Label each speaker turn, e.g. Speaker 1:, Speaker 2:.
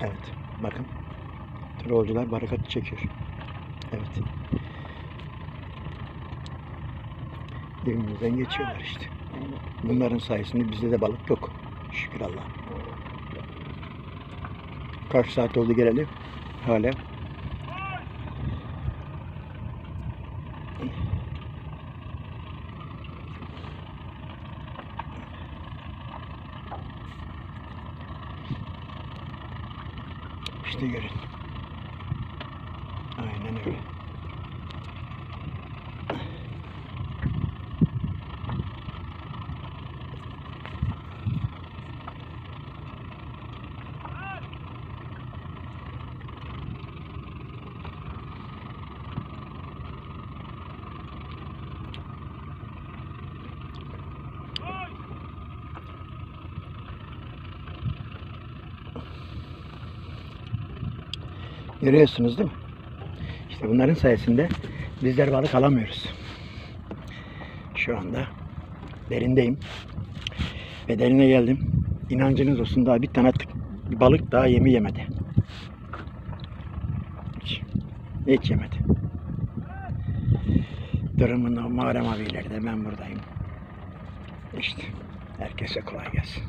Speaker 1: Evet. Bakın. Trolcüler barikat çekiyor. Evet. Dibimizden geçiyorlar işte. Bunların sayesinde bizde de balık yok. Şükür Allah'a. Kaç saat oldu gelelim? Hala. İşte görün. Aynen öyle. Görüyorsunuz değil mi? İşte bunların sayesinde bizler balık alamıyoruz. Şu anda derindeyim. Ve derine geldim. İnancınız olsun daha bir tane tık- bir balık daha yemi yemedi. Hiç, hiç yemedi. Durumun Muharrem abiyle de ben buradayım. İşte herkese kolay gelsin.